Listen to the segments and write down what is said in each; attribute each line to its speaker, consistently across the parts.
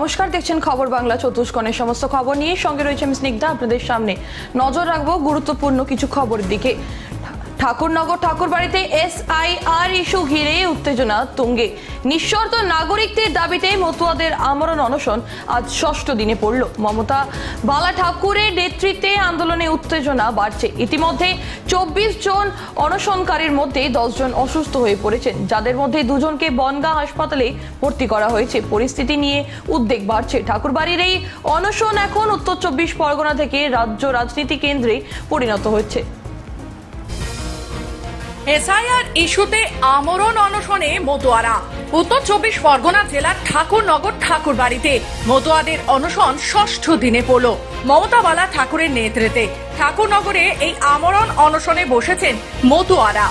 Speaker 1: নমস্কার, দেখছেন খবর বাংলা চতুষ্কণের সমস্ত খবর নিয়ে। সঙ্গে রয়েছে আমি স্নিগ্ধা, আপনাদের সামনে নজর রাখব গুরুত্বপূর্ণ কিছু খবরের দিকে। ঠাকুরনগর ঠাকুরবাড়িতে এস আই আর ইস্যু ঘিরে উত্তেজনা তুঙ্গে। নিঃশর্ত নাগরিকদের দাবিতে মতুয়াদের আমরণ অনশন আজ ষষ্ঠ দিনে পড়ল। মমতা বালা ঠাকুরের নেতৃত্বে আন্দোলনে উত্তেজনা বাড়ছে। ইতিমধ্যে চব্বিশ জন অনশনকারীর মধ্যে দশ জন অসুস্থ হয়ে পড়েছেন। যাদের মধ্যে দুজনকে বনগাঁ হাসপাতালে ভর্তি করা হয়েছে। পরিস্থিতি নিয়ে উদ্বেগ বাড়ছে। ঠাকুরবাড়ির এই অনশন এখন উত্তর চব্বিশ পরগনা থেকে রাজ্য রাজনীতি কেন্দ্রে পরিণত হচ্ছে।
Speaker 2: এসআইআর ইস্যুতে আমরণ অনশনে মতুয়ারা। উত্তর চব্বিশ পরগনা জেলার ঠাকুরনগর ঠাকুর বাড়িতে মতুয়াদের অনশন ষষ্ঠ দিনে পড়ল। মমতাবালা ঠাকুরের নেতৃত্বে ঠাকুরনগরে এই আমরণ অনশনে বসেছেন মতুয়ারা।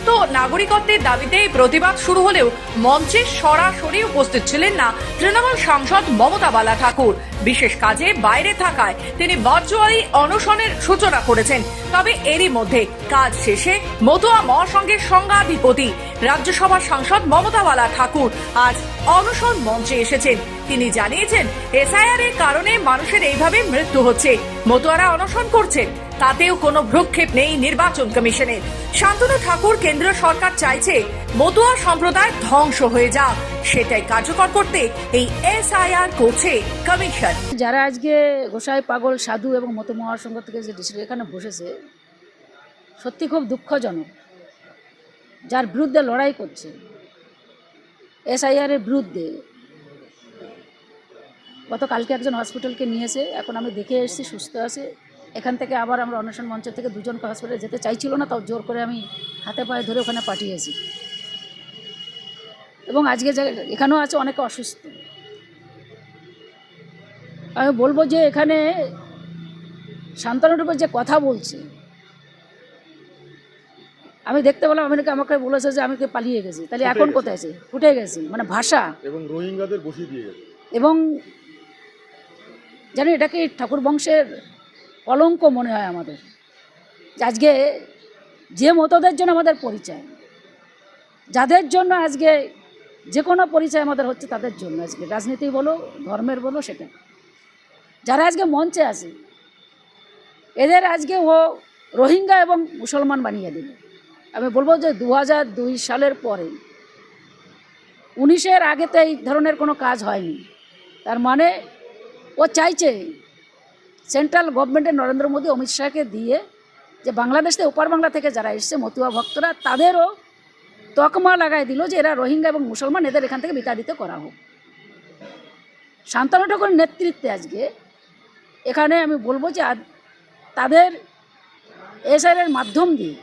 Speaker 2: নিঃশর্ত নাগরিকত্বের দাবিতে প্রতিবাদ শুরু হলেও মঞ্চে সরাসরি উপস্থিত ছিলেন না তৃণমূল সাংসদ মমতা বালা ঠাকুর বিশেষ কাজে বাইরে থাকায় তিনি ভার্চুয়ালি অনশনের সূচনা করেছেন। তবে এরই মধ্যে কাজ শেষে মতুয়া মহাসংঘের সংঘাধিপতি রাজ্যসভার সাংসদ মমতা বালা ঠাকুর আজ অনশন মঞ্চে এসেছেন। তিনি জানিয়েছেন, এসআইআর এর কারণে মানুষের এইভাবে মৃত্যু হচ্ছে। মতুয়ারা অনশন করছেন। তাতেও কোনো ভ্রুক্ষেপ নেই নির্বাচন কমিশনের। শান্তনু ঠাকুর কেন্দ্রীয় সরকার চাইছে মতুয়া সম্প্রদায় ধ্বংস হয়ে যাক। সেটাই কার্যকর করতে এই এসআইআর করছে কমিশন।
Speaker 3: যারা আজকে গোসাই পাগল, সাধু এবং মত মহাসংঘ থেকে যে ডিস্ট্রিক্ট এখানে বসেছে, সত্যি খুব দুঃখজনক। যার বিরুদ্ধে লড়াই করছে এসআইআর এর বিরুদ্ধে। গতকালকে একজন হসপিটালকে নিয়েছে, এখন আমি দেখে এসেছি, সুস্থ আছে। এখান থেকে আবার আমরা অনশন মঞ্চ থেকে দুজনকে হসপিটালে যেতে চাইছিল না তাও জোর করে আমি হাতে পায়ে ধরে ওখানে পাঠিয়েছি। এবং আজকে যে এখানেও আছে অনেকে অসুস্থ। আমি বলব যে এখানে শান্তনুর উপর যে কথা বলছে আমি দেখতে পেলাম আমেরিকা আমাকে বলেছে যে আমি পালিয়ে গেছি। তাহলে এখন কোথায় আছে? ফুটে গেছি মানে ভাষা।
Speaker 4: এবং রোহিঙ্গাদের বসিয়ে দিয়ে গেছে।
Speaker 3: এবং জানি এটাকে ঠাকুর বংশের কলঙ্ক মনে হয় আমাদের। আজকে যে মতদের জন্য আমাদের পরিচয়, যাদের জন্য আজকে যে কোনো পরিচয় আমাদের হচ্ছে তাদের জন্য। আজকে রাজনীতি বলো, ধর্মের বলো, সেটা। যারা আজকে মঞ্চে আছে, এদের আজকে ও রোহিঙ্গা এবং মুসলমান বানিয়ে দিল আমি বলব যে দু দুই সালের পরে উনিশের আগেতে এই ধরনের কোনো কাজ হয়নি। তার মানে ও চাইছে সেন্ট্রাল গভর্নমেন্টের নরেন্দ্র মোদী অমিত শাহকে দিয়ে যে বাংলাদেশ থেকে ওপার বাংলা থেকে যারা এসছে, মতুয়া ভক্তরা, তাদেরও তকমা লাগাই দিল যে এরা রোহিঙ্গা এবং মুসলমান, এদের এখান থেকে বিতাড়িত করা হোক। শান্তনু ঠাকুরের নেতৃত্বে আজকে এখানে আমি বলব যে তাদের এসআরের মাধ্যম দিয়ে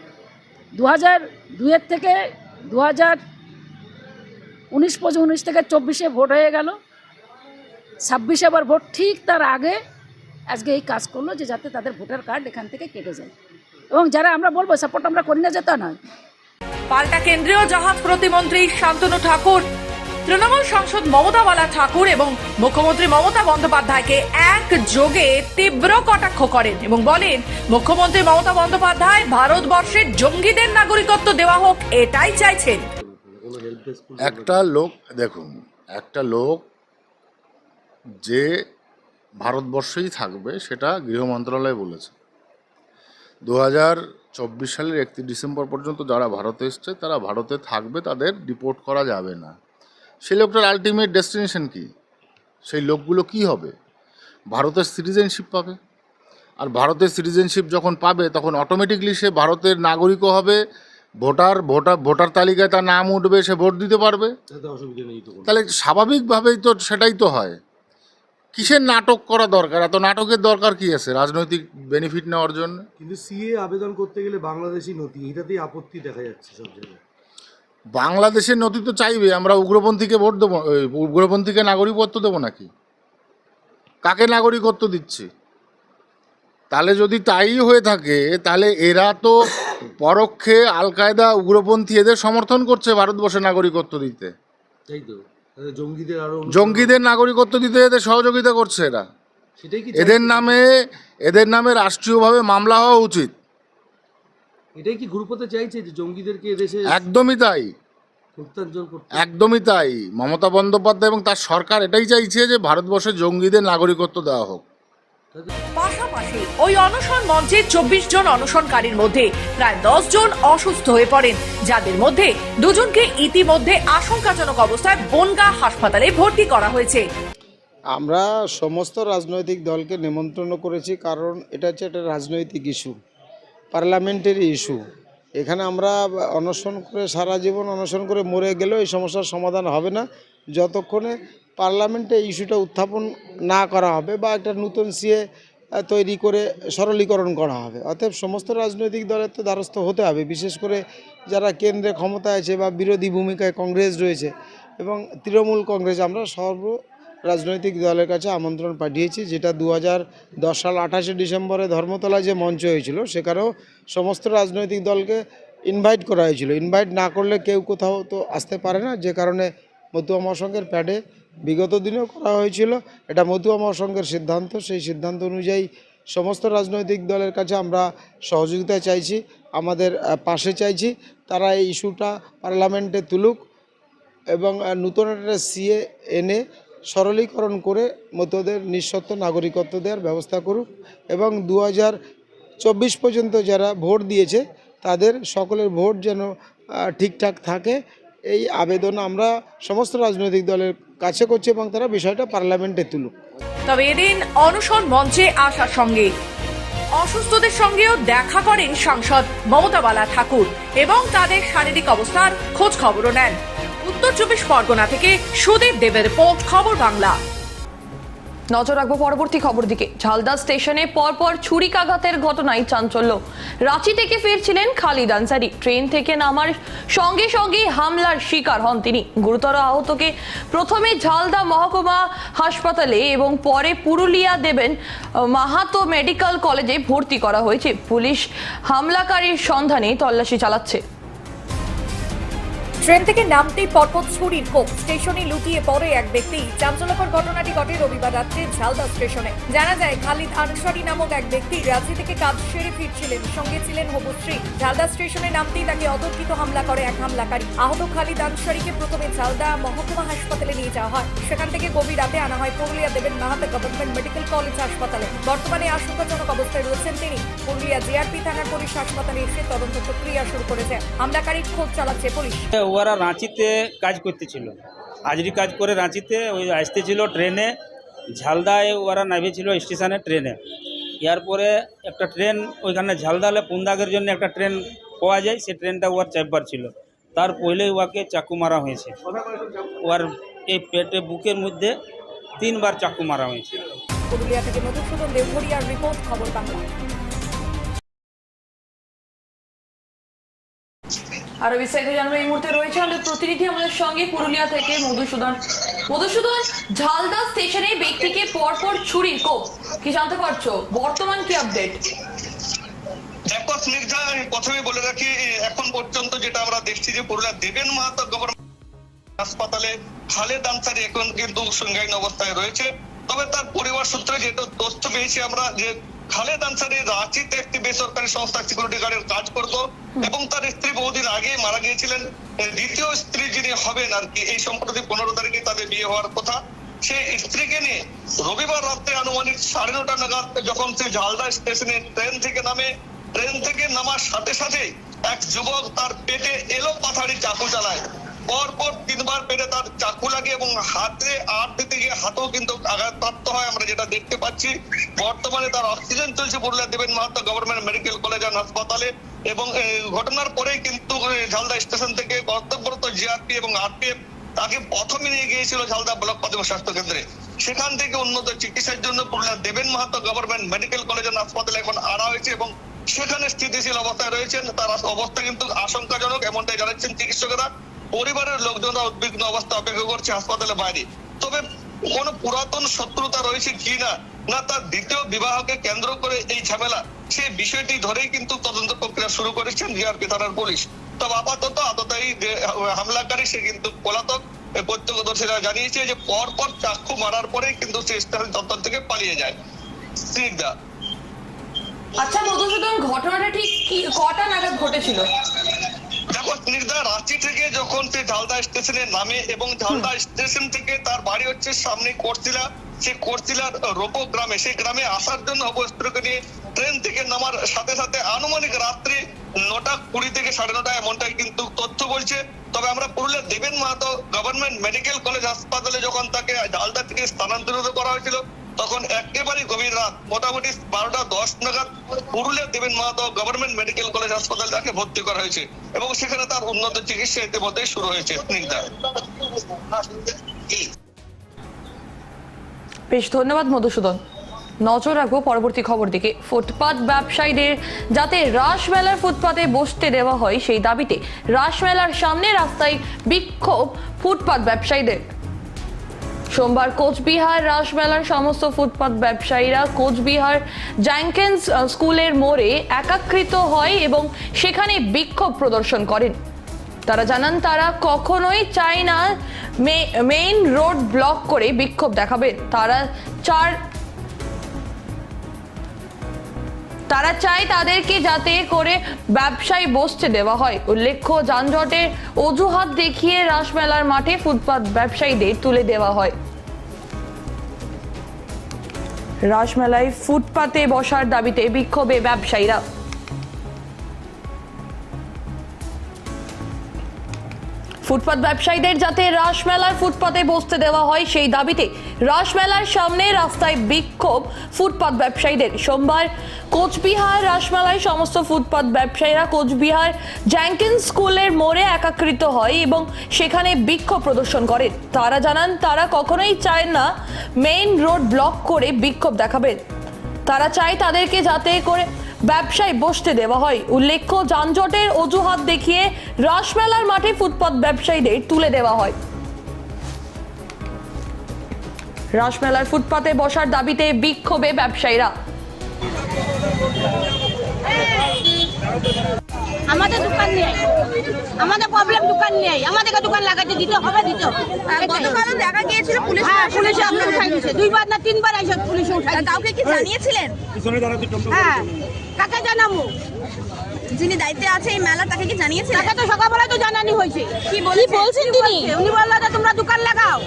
Speaker 3: দু হাজার দুইয়ের থেকে দু হাজার উনিশ পঁচিশ উনিশ থেকে চব্বিশে ভোট হয়ে গেল। ছাব্বিশে আবার ভোট ঠিক তার আগে আজকে এই কাজ করল যে যাতে তাদের ভোটার কার্ড এখান থেকে কেটে যায়। এবং যারা আমরা বলব সাপোর্ট আমরা করি না যেটা নয়।
Speaker 2: পাল্টা কেন্দ্রীয় জাহাজ প্রতিমন্ত্রী শান্তনু ঠাকুর তৃণমূল সাংসদ মমতা বালা ঠাকুর এবং মুখ্যমন্ত্রী মমতা বন্দ্যোপাধ্যায়কে এক যোগে তীব্র কটাক্ষ করেন এবং বলেন মুখ্যমন্ত্রী মমতা বন্দ্যোপাধ্যায় ভারতবর্ষের জঙ্গিদের নাগরিকত্ব দেওয়া হোক এটাই চাইছেন।
Speaker 4: একটা লোক দেখুন একটা লোক যে ভারতবর্ষেই থাকবে সেটা গৃহ মন্ত্রণালয় বলেছে। দু হাজার চব্বিশ সালের একত্রিশ ডিসেম্বর পর্যন্ত যারা ভারতে এসছে তারা ভারতে থাকবে তাদের ডিপোর্ট করা যাবে না। সেই লোকটার আলটিমেট ডেস্টিনেশন কি? সেই লোকগুলো কি হবে? ভারতের সিটিজেনশিপ পাবে। আর ভারতের সিটিজেনশিপ যখন পাবে তখন অটোমেটিকলি সে ভারতের নাগরিকও হবে ভোটার ভোটার ভোটার তালিকায় তার নাম উঠবে সে ভোট দিতে পারবে। তাহলে স্বাভাবিকভাবেই তো সেটাই তো হয়। কিসের নাটক করা দরকার? এত নাটকের দরকার কি আছে? রাজনৈতিক বেনিফিট নেওয়ার জন্য?
Speaker 5: কিন্তু সিএ আবেদন করতে গেলে বাংলাদেশি নথি এটাতেই আপত্তি দেখা যাচ্ছে সব জায়গায়।
Speaker 4: বাংলাদেশের নথি তো চাইবে আমরা উগ্রপন্থীকে ভোট দেবো উগ্রপন্থীকে নাগরিকত্ব দেবো নাকি? কাকে নাগরিকত্ব দিচ্ছি? তাহলে যদি তাই হয়ে থাকে তাহলে এরা তো পরোক্ষে আল কায়দা উগ্রপন্থী এদের সমর্থন করছে ভারতবর্ষে নাগরিকত্ব দিতে।
Speaker 5: তাই তো। জঙ্গিদের আরও
Speaker 4: জঙ্গিদের নাগরিকত্ব দিতে এদের সহযোগিতা করছে এরা। এদের নামে এদের নামে রাষ্ট্রীয়ভাবে মামলা হওয়া উচিত।
Speaker 5: এটাই কি চাইছে যে জঙ্গিদেরকে এদেশে
Speaker 4: একদমই তাই। একদমই তাই। মমতা বন্দ্যোপাধ্যায় এবং তার সরকার এটাই চাইছে যে ভারতবর্ষে জঙ্গিদের নাগরিকত্ব দেওয়া হোক।
Speaker 2: পাশাপাশি ওই অনশন মঞ্চে চব্বিশ জন অনশনকারীর মধ্যে প্রায় দশ জন অসুস্থ হয়ে পড়েন, যাদের মধ্যে দুজনকে ইতিমধ্যে আশঙ্কাজনক অবস্থায় বনগা হাসপাতালে ভর্তি করা হয়েছে।
Speaker 6: আমরা সমস্ত রাজনৈতিক দলকে নিমন্ত্রণ করেছি কারণ এটা হচ্ছে একটা রাজনৈতিক ইস্যু, পার্লামেন্টারি ইস্যু। এখানে আমরা অনশন করে সারা জীবন অনশন করে মরে গেলেও এই সমস্যার সমাধান হবে না। যতক্ষণে পার্লামেন্টে ইস্যুটা উত্থাপন না করা হবে বা একটা নতুন সিএ তৈরি করে সরলীকরণ করা হবে। অতএব সমস্ত রাজনৈতিক দলের তো দ্বারস্থ হতে হবে, বিশেষ করে যারা কেন্দ্রে ক্ষমতায় আছে বা বিরোধী ভূমিকায় কংগ্রেস রয়েছে এবং তৃণমূল কংগ্রেস। আমরা সর্ব রাজনৈতিক দলের কাছে আমন্ত্রণ পাঠিয়েছি, যেটা দু দশ সাল আঠাশে ডিসেম্বরে ধর্মতলায় যে মঞ্চ হয়েছিল, সেখানেও সমস্ত রাজনৈতিক দলকে ইনভাইট করা হয়েছিল। ইনভাইট না করলে কেউ কোথাও তো আসতে পারে না, যে কারণে মতুয়া মহাসংঘের প্যাডে বিগত দিনেও করা হয়েছিল। এটা মতুয়া মহাসংঘের সিদ্ধান্ত। সেই সিদ্ধান্ত অনুযায়ী সমস্ত রাজনৈতিক দলের কাছে আমরা সহযোগিতা চাইছি, আমাদের পাশে চাইছি। তারা এই ইস্যুটা পার্লামেন্টে তুলুক এবং নূতন একটা সিএ এনে সরলীকরণ করে মতোদের নিঃশর্ত নাগরিকত্ব দেওয়ার ব্যবস্থা করুক এবং দু চব্বিশ পর্যন্ত যারা ভোট দিয়েছে, তাদের সকলের ভোট যেন ঠিকঠাক থাকে। এই আবেদন আমরা সমস্ত রাজনৈতিক দলের কাছে করছে এবং তারা বিষয়টা পার্লামেন্টে তুলুক।
Speaker 2: তবে এদিন অনশন মঞ্চে আসার সঙ্গে অসুস্থদের সঙ্গেও দেখা করেন সাংসদ মমতা বালা ঠাকুর এবং তাদের শারীরিক অবস্থার খোঁজ খবরও নেন। উত্তর চব্বিশ পরগনা থেকে সুদীপ দেবের রিপোর্ট, খবর বাংলা।
Speaker 1: নজর রাখব পরবর্তী খবর দিকে। ঝালদা স্টেশনে পরপর ছুরিকাঘাতের ঘটনায় চাঞ্চল্য। রাঁচি থেকে ফিরছিলেন খালিদ আনসারি। ট্রেন থেকে নামার সঙ্গে সঙ্গে হামলার শিকার হন তিনি। গুরুতর আহতকে প্রথমে ঝালদা মহকুমা হাসপাতালে এবং পরে পুরুলিয়া দেবেন মাহাতো মেডিকেল কলেজে ভর্তি করা হয়েছে। পুলিশ হামলাকারীর সন্ধানে তল্লাশি চালাচ্ছে।
Speaker 2: ট্রেন থেকে নামতেই পরপর ছুরির কোপ স্টেশনে লুকিয়ে পড়ে এক ব্যক্তি। চাঞ্চল্যকর ঘটনাটি ঘটে রবিবার রাত্রে ঝালদা স্টেশনে। জানা যায়, খালিদ আনসারি নামক এক ব্যক্তি রাঁচি থেকে কাজ সেরে ফিরছিলেন। সঙ্গে ছিলেন হবুশ্রী ঝালদা স্টেশনে নামতেই তাকে অতর্কিত হামলা করে এক হামলাকারী। আহত খালিদ আনসারিকে প্রথমে ঝালদা মহকুমা হাসপাতালে নিয়ে যাওয়া হয়। সেখান থেকে গভীর রাতে আনা হয় Purulia Deben Mahato government medical college হাসপাতালে। বর্তমানে আশঙ্কাজনক অবস্থায় রয়েছেন তিনি। পুরুলিয়া জিআরপি থানার পুলিশ হাসপাতালে এসে তদন্ত প্রক্রিয়া শুরু করেছে। হামলাকারীর খোঁজ চালাচ্ছে পুলিশ।
Speaker 7: ওরা রাঁচিতে কাজ করতেছিল। হাজরি কাজ করে রাঁচিতে ওই আসতেছিল ট্রেনে। ঝালদায় ওরা নামিয়েছিল স্টেশনে ট্রেনে। ইয়ার পরে একটা ট্রেন ওইখানে ঝালদালে পুন্দাগের জন্য একটা ট্রেন পাওয়া যায়, সে ট্রেনটা ওর চাপবার ছিল। তার পহলেই ওকে চাকু মারা হয়েছে। ওর এই পেটে, বুকের মধ্যে তিনবার চাকু মারা হয়েছে।
Speaker 2: পুরুলিয়া থেকে মধুসূদন রিপোর্ট, খবর বাংলা।
Speaker 1: আরও বিস্তারিত জানব এই মুহূর্তে রয়েছে আমাদের প্রতিনিধি আমাদের সঙ্গে পুরুলিয়া থেকে মধুসূদন। মধুসূদন, ঝালদা স্টেশনে ব্যক্তিকে পরপর কি জানতে পারছ? বর্তমান কি আপডেট
Speaker 8: দেখো, স্নিগ্ধা, আমি প্রথমে বলে রাখি, এখন পর্যন্ত যেটা আমরা দেখছি যে পুরুলিয়া দেবেন মাহাতো গভর্নমেন্ট হাসপাতালে খালেদ আনসারি এখন কিন্তু সংজ্ঞাহীন অবস্থায় রয়েছে। তবে তার পরিবার সূত্রে যেটা তথ্য পেয়েছি আমরা যে খালেদ আনসারি রাঁচিতে একটি বেসরকারি সংস্থা সিকিউরিটি গার্ডের কাজ করত এবং তার স্ত্রী বহুদিন আগে মারা গিয়েছিলেন। দ্বিতীয় স্ত্রী যিনি হবেন আর কি এই সম্প্রতি পনেরো তারিখে তাদের বিয়ে হওয়ার কথা। সে স্ত্রীকে নিয়ে রবিবার রাত্রে আনুমানিক সাড়ে নটা নাগাদ যখন সে ঝালদা স্টেশনে ট্রেন থেকে নামে ট্রেন থেকে নামার সাথে সাথে এক যুবক তার পেটে এলো পাথারি চাকু চালায়। পর পর তিনবার পেটে তার চাকু লাগে এবং হাতে আট দিতে গিয়ে হাতেও কিন্তু আঘাতপ্রাপ্ত হয়। আমরা যেটা দেখতে পাচ্ছি, বর্তমানে তার অক্সিজেন চলছে Purulia Deben Mahato government medical college and হাসপাতালে এবং ঘটনার পরেই কিন্তু ঝালদা স্টেশন থেকে কর্তব্যরত জিআরপি এবং আরপিএফ তাকে প্রথমে নিয়ে গিয়েছিল ঝালদা ব্লক প্রাথমিক স্বাস্থ্য কেন্দ্রে। সেখান থেকে উন্নত চিকিৎসার জন্য Purulia Deben Mahato government medical college and হাসপাতালে এখন আনা হয়েছে এবং সেখানে স্থিতিশীল অবস্থায় রয়েছেন। তার অবস্থা কিন্তু আশঙ্কাজনক, এমনটাই জানাচ্ছেন চিকিৎসকেরা। পরিবারের লোকজনরা উদ্বিগ্ন অবস্থা অপেক্ষা করছে হাসপাতালে বাইরে। তবে কোনো পুরাতন শত্রুতা রয়েছে কি না? না, তার দ্বিতীয় বিবাহকে কেন্দ্র করে এই ঝামেলা। সেই বিষয়টি ধরেই কিন্তু তদন্ত প্রক্রিয়া শুরু করেছেন জিআরপি থানার পুলিশ। তবে আপাতত আততায়ী হামলাকারী সে কিন্তু পলাতক। প্রত্যক্ষদর্শীরা জানিয়েছে যে পর পর চাক্ষু মারার পরেই কিন্তু সে স্টেশন চত্বর থেকে পালিয়ে যায়। স্নিগ্ধা
Speaker 1: আচ্ছা মধুসূদন, ঘটনাটা ঠিক কটা নাগাদ ঘটেছিল?
Speaker 8: নির্দা রাঁচি থেকে যখন সে ঝালদা স্টেশনে নামে এবং ঝালদা স্টেশন থেকে তার বাড়ি হচ্ছে সামনে কোরসিলা সে কোরসিলার রোপো গ্রামে। সেই গ্রামে আসার জন্য অবস্ত্রকে নিয়ে ট্রেন থেকে নামার সাথে সাথে আনুমানিক রাত্রি নটা কুড়ি থেকে সাড়ে নটা এমনটাই কিন্তু তথ্য বলছে। তবে আমরা পুরুলিয়ার দেবেন মাহাতো গভর্নমেন্ট মেডিকেল কলেজ হাসপাতালে যখন তাকে ঝালদা থেকে স্থানান্তরিত করা হয়েছিল তখন একেবারে গভীর রাত, মোটামুটি বারোটা দশ নাগাদ Purulia Deben Mahato government medical college হাসপাতালে তাকে ভর্তি করা হয়েছে এবং সেখানে তার উন্নত চিকিৎসা ইতিমধ্যে শুরু হয়েছে
Speaker 1: বেশ, ধন্যবাদ মধুসূদন। নজর রাখব পরবর্তী খবর দিকে। ফুটপাত ব্যবসায়ীদের যাতে রাসমেলার ফুটপাতে বসতে দেওয়া হয় সেই দাবিতে রাসমেলার সামনে রাস্তায় বিক্ষোভ ফুটপাত ব্যবসায়ীদের। সোমবার কোচবিহার রাসমেলার সমস্ত ফুটপাত ব্যবসায়ীরা কোচবিহার জ্যাঙ্কেন্স স্কুলের মোড়ে একাকৃত হয় এবং সেখানে বিক্ষোভ প্রদর্শন করেন। তারা জানান, তারা কখনোই চায় না মেইন রোড ব্লক করে বিক্ষোভ দেখাবেন তারা চার, তারা চায় তাদেরকে যাতে করে ব্যবসায় বসতে দেওয়া হয়। উল্লেখ্য, যানজটের অজুহাত দেখিয়ে রাসমেলার মাঠে ফুটপাত ব্যবসায়ীদের তুলে দেওয়া হয়। রাসমেলায় ফুটপাতে বসার দাবিতে বিক্ষোভে ব্যবসায়ীরা। ফুটপাত ব্যবসায়ীদের যাতে রাসমেলার ফুটপাতে বসতে দেওয়া হয়, সেই দাবিতে রাসমেলার সামনে রাস্তায় বিক্ষোভ ফুটপাত ব্যবসায়ীদের। সোমবার কোচবিহার রাসমেলায় সমস্ত ফুটপাত ব্যবসায়ীরা কোচবিহার জ্যাঙ্কিন স্কুলের মোড়ে একাকৃত হয় এবং সেখানে বিক্ষোভ প্রদর্শন করেন। তারা জানান, তারা কখনোই চায় না মেইন রোড ব্লক করে বিক্ষোভ দেখাবেন। তারা চায় তাদেরকে যাতে করে ব্যবসায় বসতে দেওয়া হয়। উল্লেখ্য, যানজটের অজুহাত দেখিয়ে রাসমেলার মাঠে ফুটপাত ব্যবসায়ীদের তুলে দেওয়া হয়। রাসমেলার ফুটপাতে বসার দাবিতে বিক্ষোভে ব্যবসায়ীরা।
Speaker 9: আমাদের দোকান নেই। আমাদের প্রবলেম দোকান নেই। আমাদেরকে দোকান লাগাতে দিতে হবে দিতে
Speaker 10: দেখা গিয়েছিল পুলিশ
Speaker 9: হ্যাঁ পুলিশে আমরা উঠাই দিয়েছে দুইবার না তিনবার এসে পুলিশে উঠাই
Speaker 10: কাউকে কি জানিয়েছিলেন?
Speaker 9: হ্যাঁ। কাকে জানাব?
Speaker 10: যিনি দায়িত্বে আছে এই মেলা তাকে কি জানিয়েছিলেন?
Speaker 9: তাকে তো সকালবেলা তো জানানি হয়েছে।
Speaker 10: কি বলি বলছেন তিনি?
Speaker 9: উনি বলল যে তোমরা দোকান লাগাও।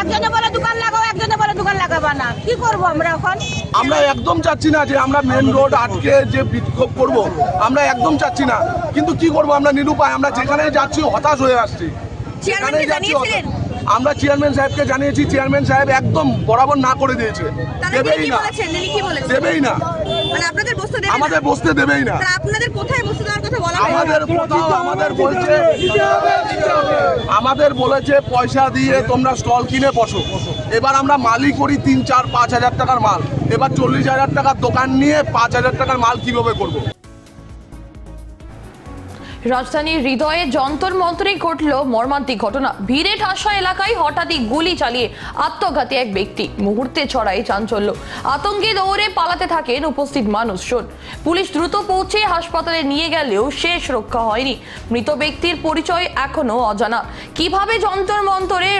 Speaker 9: একজনে বলে দোকান লাগাও একজনে বলে দোকান লাগাবা না। কি করব আমরা এখন?
Speaker 11: আমরা একদম চাচ্ছি না যে আমরা মেন রোড আটকে যে বিক্ষোভ করব। আমরা একদম চাচ্ছি না। কিন্তু কি করব আমরা নিরুপায় আমরা যেখানে যাচ্ছি হতাশ হয়ে আসছি। যাচ্ছি আমরা চেয়ারম্যান সাহেবকে জানিয়েছি চেয়ারম্যান সাহেব একদম বরাবর না করে দিয়েছে। দেবেই না।
Speaker 10: বলেছেন?
Speaker 11: দেবেই না।
Speaker 10: মানে
Speaker 11: আমাদের বসতে দেবেই না। আমাদের আমাদের বলছে আমাদের বলেছে পয়সা দিয়ে তোমরা স্টল কিনে বসো। এবার আমরা মালই করি তিন চার পাঁচ হাজার টাকার মাল। এবার চল্লিশ হাজার টাকার দোকান নিয়ে পাঁচ হাজার টাকার মাল কীভাবে করব?
Speaker 1: রাজধানীর হৃদয়ে যন্তর মন্ত্রে ঘটল মর্মান্তিক ঘটনা। ভিড়ে ঠাসা এলাকায় হঠাৎই গুলি চালিয়ে আত্মঘাতী এক ব্যক্তি। মুহূর্তে ছড়ায় চাঞ্চল্য। আতঙ্কে দৌড়ে পালাতে থাকেন উপস্থিত মানুষজন। পুলিশ দ্রুত পৌঁছে হাসপাতালে নিয়ে গেলেও শেষ রক্ষা হয়নি। মৃত ব্যক্তির পরিচয় এখনও অজানা। কীভাবে যন্তর মন্তরে,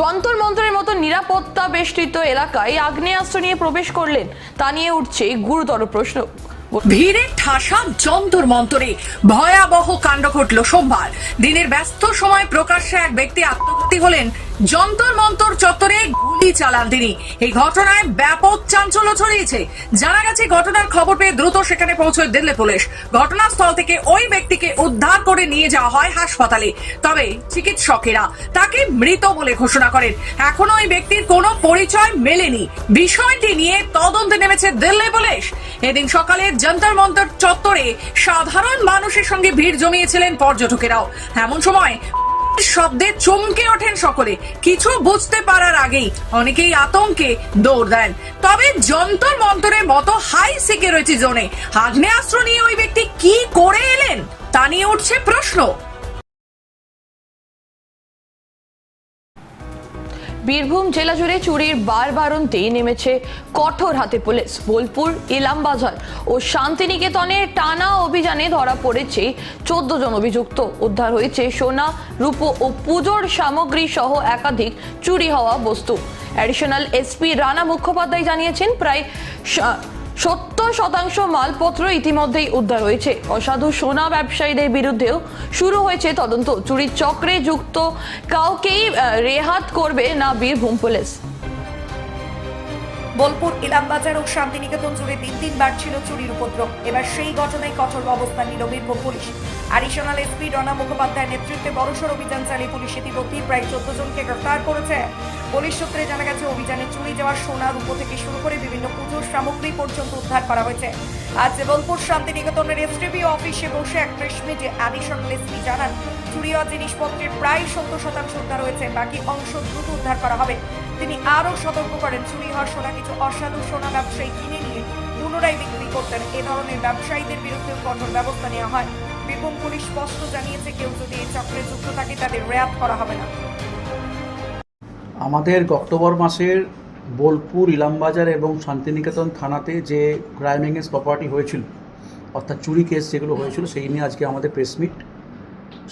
Speaker 1: যন্তর মন্ত্রের মতো নিরাপত্তা বেষ্টিত এলাকায় আগ্নেয়াস্ত্র নিয়ে প্রবেশ করলেন, তা নিয়ে উঠছে গুরুতর প্রশ্ন।
Speaker 2: ভিড়ে ঠাসা যন্তর মন্তরে ভয়াবহ কাণ্ড ঘটল সোমবার। দিনের ব্যস্ত সময় প্রকাশ্যে এক ব্যক্তি আত্মঘাতী হলেন যন্তর মন্তর চত্বরে গুলি চালান তিনি। এই ঘটনায় ব্যাপক চাঞ্চল্য ছড়িয়েছে। জানা গেছে, ঘটনার খবর পেয়ে দ্রুত সেখানে পৌঁছয় দিল্লি পুলিশ। ঘটনাস্থল থেকে ওই ব্যক্তিকে উদ্ধার করে নিয়ে যাওয়া হয় হাসপাতালে। তবে চিকিৎসকেরা তাকে মৃত বলে ঘোষণা করেন। এখনও ওই ব্যক্তির কোনো পরিচয় মেলেনি। বিষয়টি নিয়ে তদন্তে নেমেছে দিল্লি পুলিশ। এদিন সকালে যন্তর মন্তর চত্বরে সাধারণ মানুষের সঙ্গে ভিড় জমিয়েছিলেন পর্যটকেরাও। এমন সময় শব্দে চমকে ওঠেন সকলে। কিছু বুঝতে পারার আগেই অনেকেই আতঙ্কে দৌড় দেন। তবে যন্তর মন্তরের মতো হাই রয়েছে জোনে আগ্নেয়াস্ত্র নিয়ে ওই ব্যক্তি কি করে এলেন তা নিয়ে উঠছে প্রশ্ন।
Speaker 1: বীরভূম জেলা জুড়ে চুরির বার বারন্তে নেমেছে কঠোর হাতে পুলিশ। বোলপুর, ইলামবাজার ও শান্তিনিকেতনে টানা অভিযানে ধরা পড়েছে চোদ্দ জন অভিযুক্ত। উদ্ধার হয়েছে সোনা, রূপো ও পুজোর সামগ্রী সহ একাধিক চুরি হওয়া বস্তু। অ্যাডিশনাল এসপি রানা মুখোপাধ্যায় জানিয়েছেন, প্রায় সত্তর শতাংশ মালপত্র ইতিমধ্যেই উদ্ধার হয়েছে। অসাধু সোনা ব্যবসায়ীদের বিরুদ্ধেও শুরু হয়েছে তদন্ত। চুরির চক্রে যুক্ত কাউকেই রেহাত করবে না বীরভূম পুলিশ।
Speaker 12: বোলপুর, ইলামবাজার ও শান্তিনিকেতন জুড়ে দিন দিন বাড়ছিল চুরির উপদ্রব। এবার সেই ঘটনায় কঠোর অবস্থান নিল Birbhum police. Additional SP Rana মুখোপাধ্যায়ের নেতৃত্বে বড়সড় অভিযান চালিয়ে পুলিশ ইতিমধ্যে প্রায় চোদ্দ জনকে গ্রেফতার করেছে। পুলিশ সূত্রে জানা গেছে, অভিযানে চুরি যাওয়া সোনা, রূপো থেকে শুরু করে বিভিন্ন পুজোর সামগ্রী পর্যন্ত উদ্ধার করা হয়েছে। আজ বোলপুর শান্তিনিকেতনের এসটিভি অফিসে বসে এক প্রেস মিটে অ্যাডিশনাল এসপি জানান, চুরি হওয়া জিনিসপত্রের প্রায় সত্তর শতাংশ উদ্ধার হয়েছে, বাকি অংশ দ্রুত উদ্ধার করা হবে। তিনি আরও সতর্ক করেন। চুরি হওয়া সোনা কিছু অসাধু সোনা ব্যবসায়ী কিনে নিয়ে পুনরায় বিক্রি করতেন। এ ধরনের ব্যবসায়ীদের বিরুদ্ধে কঠোর ব্যবস্থা নেওয়া হয়। বীরভূম পুলিশ স্পষ্ট জানিয়েছে, কেউ যদি এই চক্রে যুক্ত থাকে, তাদের রেয়াত করা হবে না।
Speaker 13: আমাদের অক্টোবর মাসের বোলপুর, ইলামবাজার এবং শান্তিনিকেতন থানাতে যে ক্রাইম এগেন্স প্রপার্টি হয়েছিল, অর্থাৎ চুরি কেস যেগুলো হয়েছিল, সেই নিয়ে আজকে আমাদের প্রেস মিট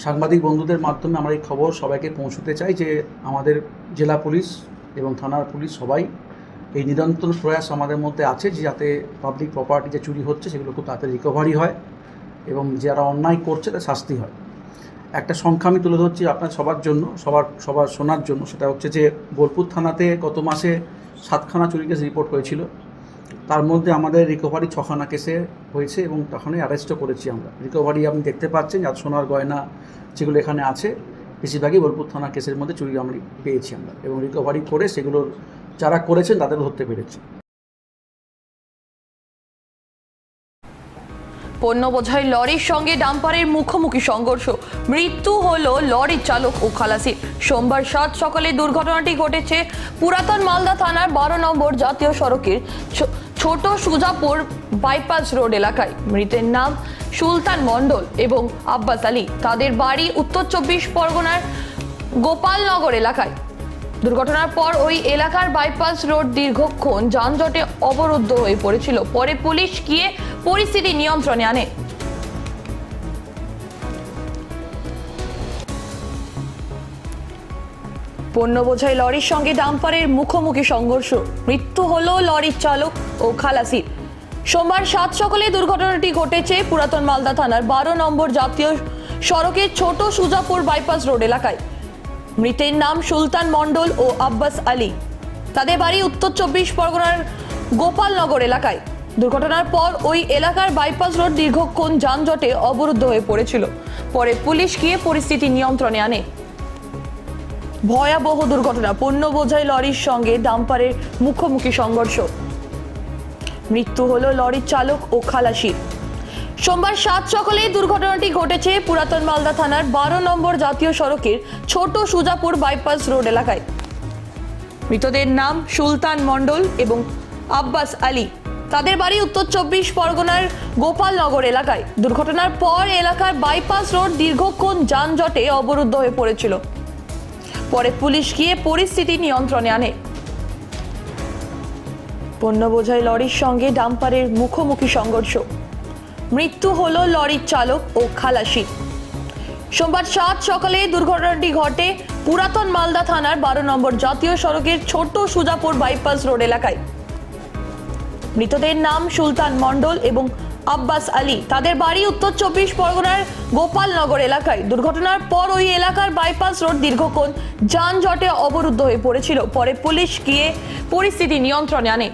Speaker 13: সাংবাদিক বন্ধুদের মাধ্যমে আমরা এই খবর সবাইকে পৌঁছতে চাই যে আমাদের জেলা পুলিশ এবং থানার পুলিশ সবাই এই নিরন্তর প্রয়াস আমাদের মধ্যে আছে যে যাতে পাবলিক প্রপার্টি যে চুরি হচ্ছে সেগুলো খুব তাড়াতাড়ি রিকভারি হয় এবং যারা অন্যায় করছে তার শাস্তি হয়। একটা সংখ্যা আমি তুলে ধরছি আপনার সবার জন্য, সবার সবার শোনার জন্য, সেটা হচ্ছে যে বোলপুর থানাতে গত মাসে সাতখানা চুরি কেস রিপোর্ট হয়েছিল। তার মধ্যে আমাদের রিকভারি ছখানা কেসে হয়েছে এবং তখনই অ্যারেস্টও করেছি আমরা। রিকভারি আপনি দেখতে পাচ্ছেন, যার সোনার গয়না যেগুলো এখানে আছে বেশিরভাগই বোলপুর থানা কেসের মধ্যে চুরি আমরা পেয়েছি আমরা এবং রিকভারি করে সেগুলোর যারা করেছেন তাদের ধরতে পেরেছি।
Speaker 1: পণ্য বোঝাই লরির সঙ্গে ডাম্পারের মুখোমুখি সংঘর্ষ। মৃত্যু হল লরির চালক ও খালাসির। সোমবার সাত সকালে দুর্ঘটনাটি ঘটেছে পুরাতন মালদা থানার বারো নম্বর জাতীয় সড়কের ছোট সুজাপুর বাইপাস রোড এলাকায়। মৃতের নাম সুলতান মণ্ডল এবং আব্বাস আলী। তাদের বাড়ি উত্তর চব্বিশ পরগনার গোপালনগর এলাকায়। দুর্ঘটনার পর ওই এলাকার বাইপাস রোড দীর্ঘক্ষণ যানজটে অবরুদ্ধ হয়ে পড়েছিল। পরে পুলিশ গিয়ে পরিস্থিতি নিয়ন্ত্রণে আনে। পণ্য বোঝাই লরির সঙ্গে ডাম্পারের মুখোমুখি সংঘর্ষ। মৃত্যু হলো লরির চালক ও খালাসির। সোমবার সাত সকালে দুর্ঘটনাটি ঘটেছে পুরাতন মালদা থানার বারো নম্বর জাতীয় সড়কের ছোট সুজাপুর বাইপাস রোড এলাকায়। মৃতের নাম সুলতান মণ্ডল ও আব্বাস আলী। তাদের বাড়ি উত্তর চব্বিশ পরগনার গোপালনগর এলাকায়। দুর্ঘটনার পর ওই এলাকার বাইপাস রোড দীর্ঘক্ষণ যানজটে অবরুদ্ধ হয়ে পড়েছিল। পরে পুলিশ গিয়ে পরিস্থিতি নিয়ন্ত্রণে আনে। ভয়াবহ দুর্ঘটনা, পণ্য বোঝাই লরির সঙ্গে ডাম্পারের মুখোমুখি সংঘর্ষ। মৃত্যু হলো লরির চালক ও খালাসির সোমবার সাত সকালে দুর্ঘটনাটি ঘটেছে পুরাতন মালদা থানার বারো নম্বর জাতীয় সড়কের ছোট সুজাপুর বাইপাস রোড এলাকায়। মৃতদের নাম সুলতান মণ্ডল এবং আব্বাস আলী। তাদের বাড়ি উত্তর চব্বিশ পরগনার গোপালনগর এলাকায়। দুর্ঘটনার পর এলাকার বাইপাস রোড দীর্ঘক্ষণ যানজটে অবরুদ্ধ হয়ে পড়েছিল। পরে পুলিশ গিয়ে পরিস্থিতি নিয়ন্ত্রণে আনে। পণ্য বোঝাই লরির সঙ্গে ডাম্পারের মুখোমুখি সংঘর্ষ। মৃত্যু হল লরির চালক ও খালাসি। সোমবার সাত সকালে দুর্ঘটনাটি ঘটে পুরাতন মালদা থানার বারো নম্বর জাতীয় সড়কের ছোট সুজাপুর বাইপাস রোড এলাকায়। মৃতদের নাম সুলতান মণ্ডল এবং আব্বাস আলী। তাদের বাড়ি উত্তর চব্বিশ পরগনার গোপালনগর এলাকায়। দুর্ঘটনার পর ওই এলাকার বাইপাস রোড দীর্ঘক্ষণ যানজটে অবরুদ্ধ হয়ে পড়েছিল। পরে পুলিশ গিয়ে পরিস্থিতি নিয়ন্ত্রণে আনে।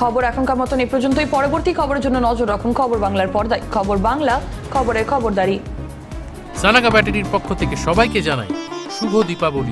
Speaker 1: খবর এখনকার মতন এ পর্যন্তই। পরবর্তী খবরের জন্য নজর রাখুন খবর বাংলার পর্দায়। খবর বাংলা, খবরের খবরদারি।
Speaker 14: সানাগা ব্যাটারির পক্ষ থেকে সবাইকে জানাই শুভ দীপাবলি।